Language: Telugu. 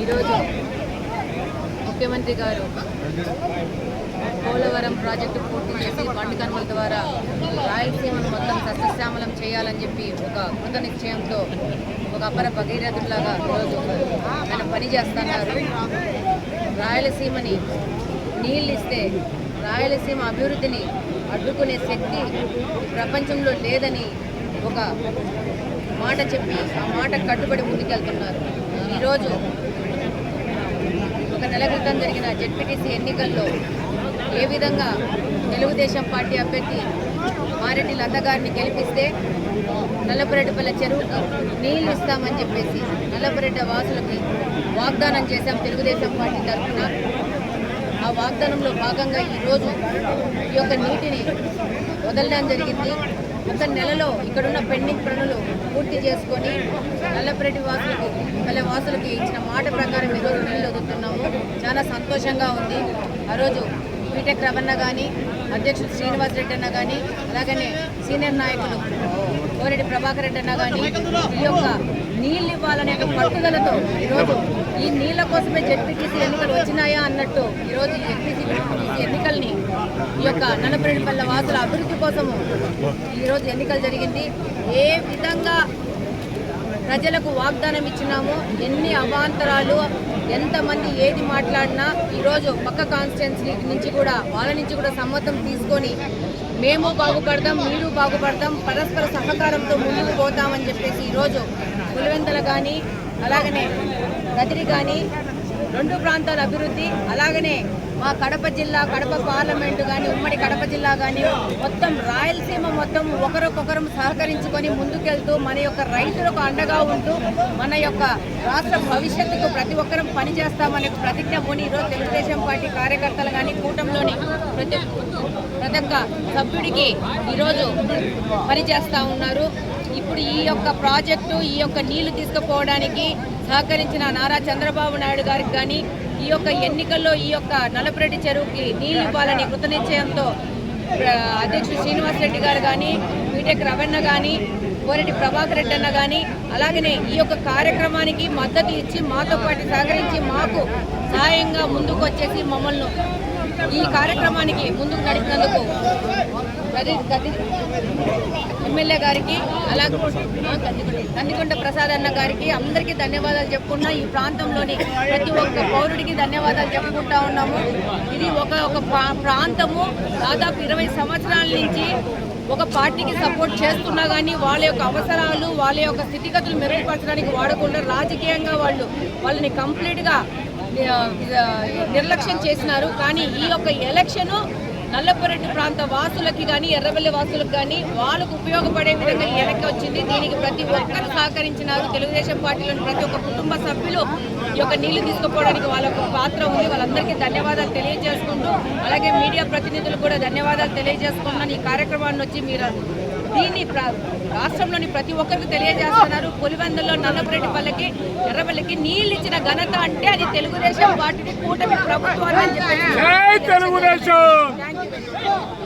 ఈరోజు ముఖ్యమంత్రి గారు పోలవరం ప్రాజెక్టు పూర్తి చేసి బండి కనుమల ద్వారా రాయలసీమను మొత్తం సస్యశ్యామలం చేయాలని చెప్పి ఒక కృత నిశ్చయంతో ఒక అపర భగీరథులాగా ఈరోజు ఆయన పని చేస్తున్నారు. రాయలసీమని నీళ్ళు ఇస్తే రాయలసీమ అభివృద్ధిని అడ్డుకునే శక్తి ప్రపంచంలో లేదని ఒక మాట చెప్పి ఆ మాట కట్టుబడి ముందుకెళ్తున్నారు. ఈరోజు ఒక నెల క్రితం జరిగిన జెడ్పీటీసీ ఎన్నికల్లో ఏ విధంగా తెలుగుదేశం పార్టీ అభ్యర్థి మారెడ్డి లత గారిని గెలిపిస్తే నల్లపురెడ్డిపల్లె చెరువుకు నీళ్ళు ఇస్తామని చెప్పేసి నల్లపురెడ్డి వాసులకి వాగ్దానం చేశాం తెలుగుదేశం పార్టీ తరఫున. ఆ వాగ్దానంలో భాగంగా ఈరోజు ఈ యొక్క నీటిని వదలడం జరిగింది. ఒక నెలలో ఇక్కడున్న పెండింగ్ పనులు పూర్తి చేసుకొని నల్లపరెడ్డి వాసులకు పల్లె వాసులకి ఇచ్చిన మాట ప్రకారం ఈరోజు నీళ్ళు వదులుతున్నాము. చాలా సంతోషంగా ఉంది. ఆ రోజు బీటెక్ రమణ కానీ అధ్యక్షుడు శ్రీనివాస్ రెడ్డి అన్న కానీ అలాగనే సీనియర్ నాయకులు కోరెడ్డి ప్రభాకర్ రెడ్డి అన్న కానీ ఈ యొక్క నీళ్ళు ఇవ్వాలనే పట్టుదలతో ఈరోజు ఈ నీళ్ళ కోసమే జెడ్పీటీసీ ఎన్నికలు వచ్చినాయా అన్నట్టు ఈరోజు ఈ యొక్క నల్లపరెడ్డిపల్లె వాసుల అభివృద్ధి కోసము ఈరోజు ఎన్నికలు జరిగింది. ఏ విధంగా ప్రజలకు వాగ్దానం ఇచ్చినాము ఎన్ని అవాంతరాలు ఎంతమంది ఏది మాట్లాడినా ఈరోజు పక్క కాన్స్టిట్యున్సీ నుంచి కూడా వాళ్ళ నుంచి కూడా సమ్మతం తీసుకొని మేము బాగుపడతాం మీరు బాగుపడతాం పరస్పర సహకారంతో ముందుకు పోతామని చెప్పేసి ఈరోజు పులివెందల కానీ అలాగనే గదిరి కానీ రెండు ప్రాంతాల అభివృద్ధి అలాగనే మా కడప జిల్లా కడప పార్లమెంటు కానీ ఉమ్మడి కడప జిల్లా కానీ మొత్తం రాయలసీమ మొత్తం ఒకరికొకరు సహకరించుకొని ముందుకెళ్తూ మన యొక్క రైతులకు అండగా ఉంటూ మన యొక్క రాష్ట్ర భవిష్యత్తుకు ప్రతి ఒక్కరం పనిచేస్తామనే ప్రతిజ్ఞ పోని ఈరోజు తెలుగుదేశం పార్టీ కార్యకర్తలు కానీ కూటమిలోని ప్రతి ప్రతి ఒక్క సభ్యుడికి ఈరోజు పనిచేస్తూ ఉన్నారు. ఇప్పుడు ఈ యొక్క ప్రాజెక్టు ఈ యొక్క నీళ్ళు తీసుకుపోవడానికి సహకరించిన నారా చంద్రబాబు నాయుడు గారికి కానీ ఈ యొక్క ఎన్నికల్లో ఈ యొక్క నలపరెడ్డి చెరువుకి నీళ్ళు ఇవ్వాలని కృతనిశ్చయంతో ప్ర- అధ్యక్షుడు శ్రీనివాస్ రెడ్డి గారు కానీ బీటెక్ రవణ కానీ కోరెడ్డి ప్రభాకర్ రెడ్డి అన్న కానీ అలాగనే ఈ యొక్క కార్యక్రమానికి మద్దతు ఇచ్చి మాతో పాటు సహకరించి మాకు సహాయంగా ముందుకు వచ్చేసి మమ్మల్ని ఈ కార్యక్రమానికి ముందుకు నడిపినందుకు గది- ఎమ్మెల్యే గారికి అలాగే ఆ, కందికొండ ప్రసాద్ అన్న గారికి అందరికీ ధన్యవాదాలు చెప్పుకున్నా ఈ ప్రాంతంలోని ప్రతి ఒక్క పౌరుడికి ధన్యవాదాలు చెప్పుకుంటా ఉన్నాము. ఇది ఒక ఒక ప్రా- ప్రాంతము దాదాపు ఇరవై సంవత్సరాల నుంచి ఒక పార్టీకి సపోర్ట్ చేస్తున్నా కానీ వాళ్ళ యొక్క అవసరాలు వాళ్ళ యొక్క స్థితిగతులు మెరుగుపరచడానికి వాడకుండా రాజకీయంగా వాళ్ళు వాళ్ళని కంప్లీట్గా నిర్లక్ష్యం చేసినారు. కానీ ఈ యొక్క ఎలక్షను నల్లపురెడ్డి ప్రాంత వాసులకి కానీ ఎర్రబెల్లి వాసులకు కానీ వాళ్ళకు ఉపయోగపడే విధంగా ఎన్నిక వచ్చింది. దీనికి ప్రతి ఒక్కరు సహకరించినారు. తెలుగుదేశం పార్టీలోని ప్రతి ఒక్క కుటుంబ సభ్యులు ఈ యొక్క నీళ్ళు తీసుకుపోవడానికి వాళ్ళ యొక్క పాత్ర ఉంది. వాళ్ళందరికీ ధన్యవాదాలు తెలియజేసుకుంటూ అలాగే మీడియా ప్రతినిధులు కూడా ధన్యవాదాలు తెలియజేసుకుంటున్నాను. ఈ కార్యక్రమాన్ని వచ్చి మీరు దీన్ని రాష్ట్రంలోని ప్రతి ఒక్కరికి తెలియజేస్తున్నారు. పులివెందులో నల్లపురెడ్డిపల్లెకి ఎర్రబెల్లికి నీళ్ళు ఇచ్చిన ఘనత అంటే అది తెలుగుదేశం పార్టీని కూటమి ప్రభుత్వాన్ని Let's go.